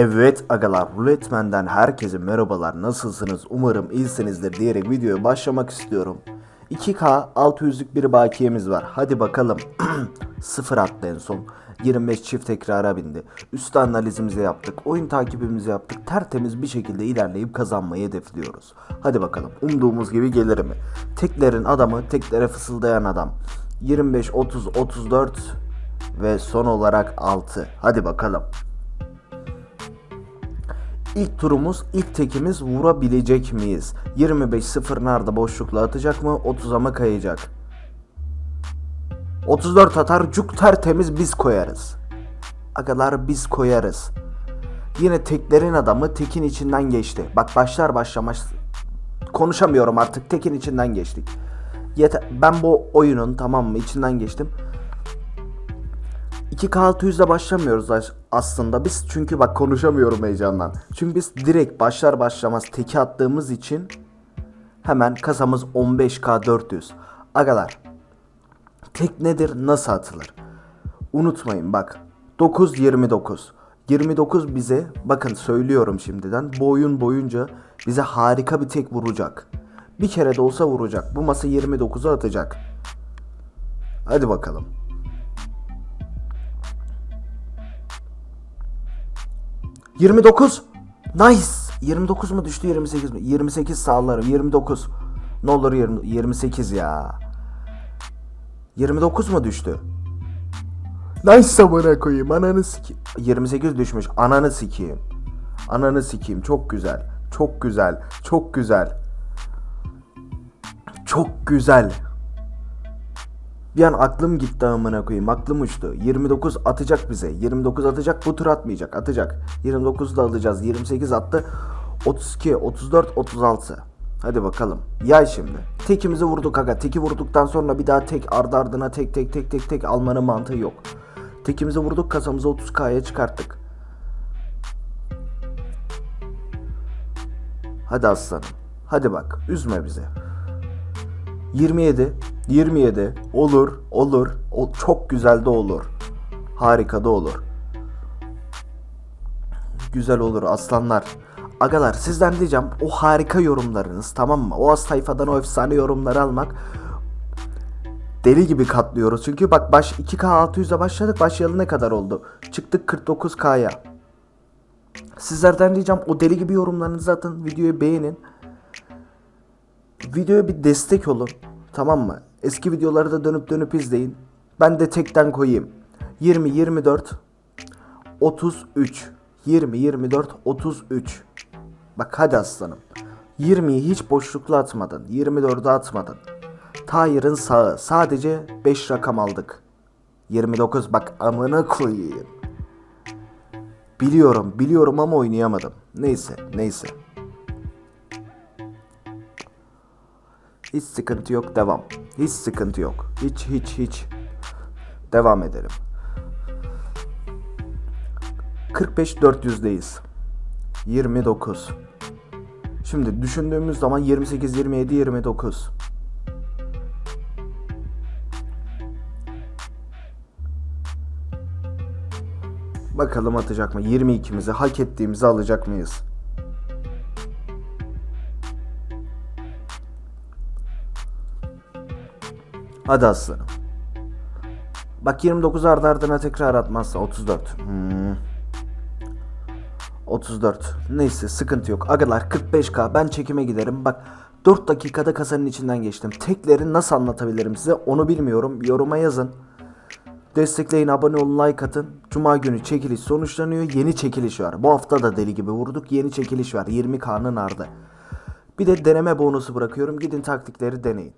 Evet agalar Ruletmen'den herkese merhabalar nasılsınız umarım iyisinizdir diyerek videoya başlamak istiyorum. 2K 600'lük bir bakiyemiz var hadi bakalım 0 attı en son 25 çift tekrara bindi. Üstü analizimizi yaptık oyun takibimizi yaptık tertemiz bir şekilde ilerleyip kazanmayı hedefliyoruz. Hadi bakalım umduğumuz gibi gelir mi? Teklerin adamı teklere fısıldayan adam 25 30 34 ve son olarak 6 hadi bakalım. İlk turumuz, ilk tekimiz vurabilecek miyiz? 25-0 nerede boşlukla atacak mı? 30'a mı kayacak? 34 atar, cuk tertemiz biz koyarız. Agalar biz koyarız. Yine teklerin adamı tekin içinden geçti. Bak başlar başlamaz konuşamıyorum artık tekin içinden geçtik. Yeter, ben bu oyunun tamam mı içinden geçtim. 2K600'de başlamıyoruz as- aslında biz çünkü bak konuşamıyorum heyecandan. Çünkü biz direkt başlar başlamaz teki attığımız için hemen kasamız 15K400. Agalar tek nedir nasıl atılır? Unutmayın bak 9 29. 29 bize bakın söylüyorum şimdiden bu oyun boyunca bize harika bir tek vuracak. Bir kere de olsa vuracak. Bu masa 29'u atacak. Hadi bakalım. 29. Nice. 29 mu düştü 28 mi? 28 sağlarım. 29. Ne olur 20, 28 ya. 29 mu düştü? Nice amına koyayım. Ananı sikeyim. 28 düşmüş. Ananı sikeyim. Ananı sikeyim. Çok güzel. Çok güzel. Çok güzel. Çok güzel. Bir an aklım gitti amına koyayım. Aklım uçtu. 29 atacak bize. 29 atacak. Bu tur atmayacak. Atacak. 29 da alacağız. 28 attı. 32, 34, 36. Hadi bakalım. Yay şimdi. Tekimizi vurduk aga. Teki vurduktan sonra bir daha tek ardı ardına tek tek tek tek tek almanın mantığı yok. Tekimizi vurduk kasamızı 30k'ya çıkarttık. Hadi aslanım. Hadi bak. Üzme bizi. 27 27 olur olur. O çok güzel de olur. Harika da olur. Güzel olur aslanlar. Agalar sizden diyeceğim o harika yorumlarınız tamam mı? O sayfadan o efsane yorumları almak. Deli gibi katlıyoruz. Çünkü bak baş 2K 600'e başladık başlayalı ne kadar oldu? Çıktık 49K'ya sizlerden diyeceğim o deli gibi yorumlarınızı atın videoyu beğenin videoya bir destek olun. Tamam mı? Eski videoları da dönüp dönüp izleyin. Ben de tekten koyayım. 20 24 33 20 24 33 Bak hadi aslanım. 20'yi hiç boşlukla atmadın. 24'ü atmadın. Tahir'in sağı. Sadece 5 rakam aldık. 29 bak amına koyayım. Biliyorum biliyorum ama oynayamadım. Neyse neyse. Hiç sıkıntı yok devam. Hiç sıkıntı yok. Hiç hiç hiç. Devam edelim. 45 400'deyiz. 29. Şimdi düşündüğümüz zaman 28 27 29. Bakalım atacak mı? 22'mizi hak ettiğimizi alacak mıyız? Hadi aslanım. Bak 29 ardı ardına tekrar atmazsa 34. Hmm. 34. Neyse sıkıntı yok. Agalar 45k ben çekime giderim. Bak 4 dakikada kasanın içinden geçtim. Tekleri nasıl anlatabilirim size onu bilmiyorum. Yoruma yazın. Destekleyin, abone olun, like atın. Cuma günü çekiliş sonuçlanıyor. Yeni çekiliş var. Bu hafta da deli gibi vurduk. Yeni çekiliş var. 20K'nın ardı. Bir de deneme bonusu bırakıyorum. Gidin taktikleri deneyin.